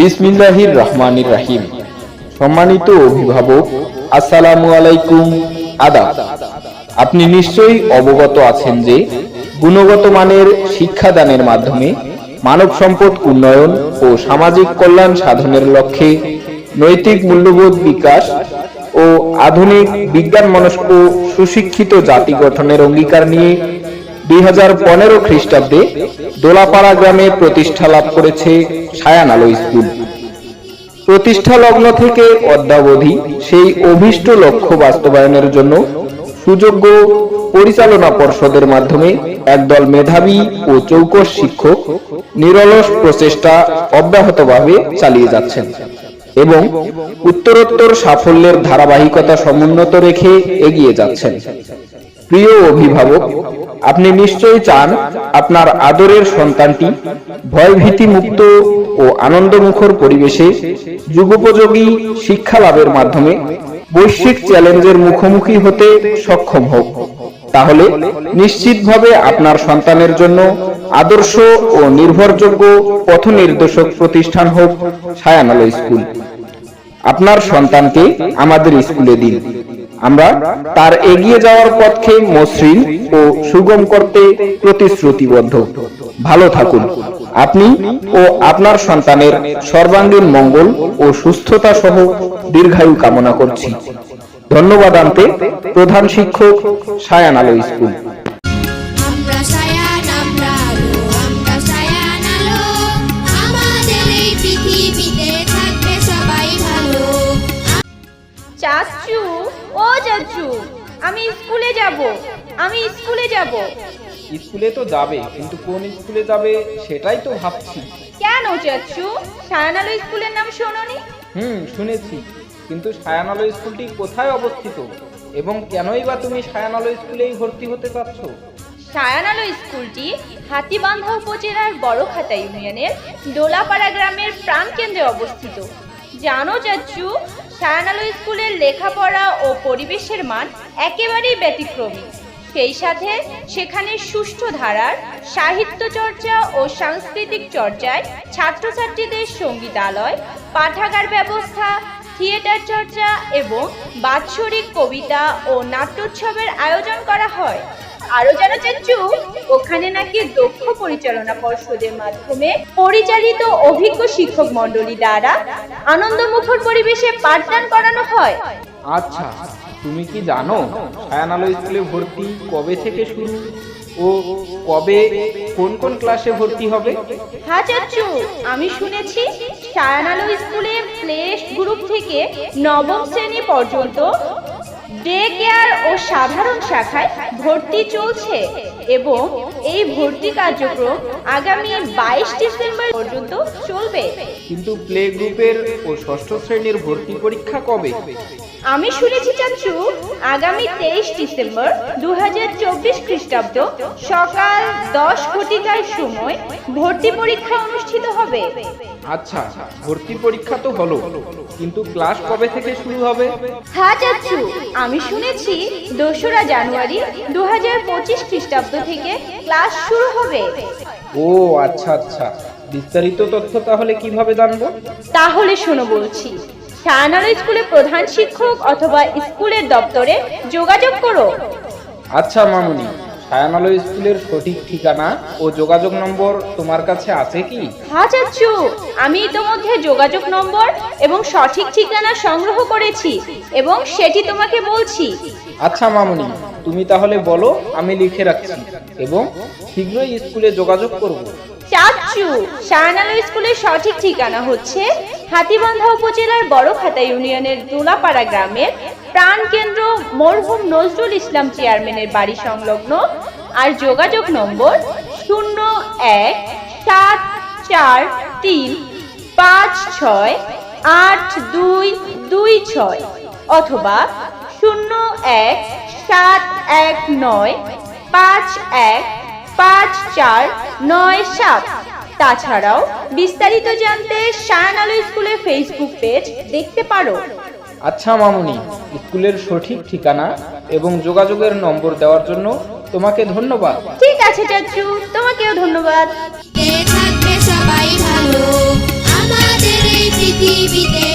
বিসমিল্লাহির রহমানির রাহিম। সম্মানিত অভিভাবক, আসসালামু আলাইকুম, আদাব। আপনি নিশ্চয়ই অবগত আছেন যে গুণগত মানের শিক্ষাদানের মাধ্যমে মানব সম্পদ উন্নয়ন ও সামাজিক কল্যাণ সাধনের লক্ষ্যে নৈতিক মূল্যবোধ বিকাশ ও আধুনিক বিজ্ঞান মনস্ক সুশিক্ষিত জাতি গঠনের অঙ্গীকার নিয়ে দুই হাজার পনেরো খ্রিস্টাব্দে দোলাপাড়া গ্রামে প্রতিষ্ঠা লাভ করেছে সায়ান আলো স্কুল প্রতিষ্ঠা লগ্ন থেকে অদ্যাবধি সেই অভীষ্ট লক্ষ্য বাস্তবায়নের জন্য সুযোগ্য পরিচালনা পর্ষদের মাধ্যমে একদল মেধাবী ও চৌকস শিক্ষক নিরলস প্রচেষ্টা অব্যাহতভাবে চালিয়ে যাচ্ছেন এবং উত্তরোত্তর সাফল্যের ধারাবাহিকতা সমুন্নত রেখে এগিয়ে যাচ্ছেন। প্রিয় অভিভাবক আপনি নিশ্চয়ই চান আপনার আদরের সন্তানটি ভয়ভীতি মুক্ত ও আনন্দমুখর পরিবেশে যুগোপযোগী শিক্ষা লাভের মাধ্যমে বৈশ্বিক চ্যালেঞ্জের মুখোমুখি হতে সক্ষম হোক। তাহলে নিশ্চিতভাবে আপনার সন্তানের জন্য আদর্শ ও নির্ভরযোগ্য পথ নির্দেশক প্রতিষ্ঠান হোক সায়ানালো স্কুল। আপনার সন্তানকে আমাদের স্কুলে দিন। আমরা তার এগিয়ে যাওয়ার পথকে মসৃণ ও সুগম করতে প্রতিশ্রুতিবদ্ধ। ভালো থাকুন। আপনি ও আপনার সন্তানের সর্বাঙ্গীন মঙ্গল ও সুস্থতা সহ দীর্ঘায়ু কামনা করছি। ধন্যবাদ আনতে প্রধান শিক্ষক সায়ান আলো স্কুল চাচু চাচু আমি স্কুলে যাব। আমি স্কুলে যাব। স্কুলে তো যাবে কিন্তু কোন স্কুলে যাবে সেটাই তো ভাবছি। কেন চাচু সায়ানালো স্কুলের নাম শোনোনি? হুম শুনেছি। কিন্তু সায়ানালো স্কুলটি কোথায় অবস্থিত? এবং কেনই বা তুমি সায়ানালো স্কুলেই ভর্তি হতে চাচ্ছ সায়ানালো স্কুলটি হাতিবান্ধা উপজেলার বড়খাতা ইউনিয়নের দোলাপাড়া গ্রামের প্রাণকেন্দ্রে অবস্থিত। জানো চাচু সায়ানালো স্কুলের লেখাপড়া ও পরিবেশের মান একেবারেই ব্যতিক্রমী। সেই সাথে সেখানে সুষ্ঠু ধারার, সাহিত্য চর্চা ও সাংস্কৃতিক চর্চায় ছাত্রছাত্রীদের সঙ্গীতালয়, পাঠাগার ব্যবস্থা, থিয়েটার চর্চা এবং বাৎসরিক কবিতা ও নাট্যোৎসবের আয়োজন করা হয়। আরও জানো চাচ্ছু ওখানে নাকি দক্ষ পরিচালনা পর্ষদের মাধ্যমে পরিচালিত অভিজ্ঞ শিক্ষক মণ্ডলী দ্বারা আনন্দমুখর পরিবেশে পাঠদান করানো হয়। আচ্ছা তুমি কি জানো সায়ানালো স্কুলে ভর্তি কবে থেকে শুরু ও কবে কোন কোন ক্লাসে ভর্তি হবে? হ্যাঁ চাচ্ছু আমি শুনেছি সায়ানালো স্কুলে প্লে গ্রুপ থেকে নবম শ্রেণি পর্যন্ত ডে কেয়ার ও সাধারণ শাখায় ভর্তি চলছে এবং এই ভর্তি কার্যক্রম আগামী বাইশ ডিসেম্বর পর্যন্ত চলবে। কিন্তু প্লে গ্রুপের ও ষষ্ঠ শ্রেণির ভর্তি পরীক্ষা কবে? আমি শুনেছি চাচু আগামী তেইশ ডিসেম্বর দু হাজার চব্বিশ খ্রিস্টাব্দ সকাল দশ ঘটিকার সময় ভর্তি পরীক্ষা অনুষ্ঠিত হবে। আচ্ছা ভর্তি পরীক্ষা তো হলো কিন্তু ক্লাস কবে থেকে শুরু হবে? হ্যাঁ চাচু আমি শুনেছি দোসরা জানুয়ারি দু হাজার পঁচিশ খ্রিস্টাব্দ থেকে ক্লাস শুরু হবে। ও আচ্ছা আচ্ছা। বিস্তারিত তথ্য তাহলে কীভাবে জানব? তাহলে শোনো বলছি সায়ানালো স্কুলের প্রধান শিক্ষক অথবা স্কুলের দপ্তরে যোগাযোগ করো। আচ্ছা মামুনি। সায়ানালো স্কুলের সঠিক ঠিকানা ও যোগাযোগ নম্বর তোমার কাছে আছে কি? হ্যাঁ চাচু। আমি ইতোমধ্যে যোগাযোগ নম্বর এবং সঠিক ঠিকানা সংগ্রহ করেছি এবং সেটি তোমাকে বলছি। আচ্ছা মামুনি তুমি তাহলে বলো আমি লিখে রাখছি এবং শীঘ্রই স্কুলে যোগাযোগ করব। চাচু শাহনালো স্কুলের সঠিক ঠিকানা হচ্ছে হাতিবান্ধা উপজেলার বড়খাতা ইউনিয়নের দোলাপাড়া গ্রামের প্রাণকেন্দ্র মরহুম নজরুল ইসলাম চেয়ারম্যানের বাড়ি সংলগ্ন। আর যোগাযোগ নম্বর শূন্য এক সাত চার তিন পাঁচ ছয় আট দুই দুই ছয় অথবা শূন্য এক সাত এক নয় পাঁচ এক পাঁচ চার নয় সাত। তাছাড়াও বিস্তারিত জানতে শায়ান আলো স্কুলের ফেসবুক পেজ দেখতে পারো। আচ্ছা মামুনি স্কুলের সঠিক ঠিকানা এবং যোগাযোগের নম্বর দেওয়ার জন্য তোমাকে ধন্যবাদ। ঠিক আছে চাচু তোমাকেও ধন্যবাদ। থাকবে সবাই ভালো? আমাদের এই পৃথিবীতে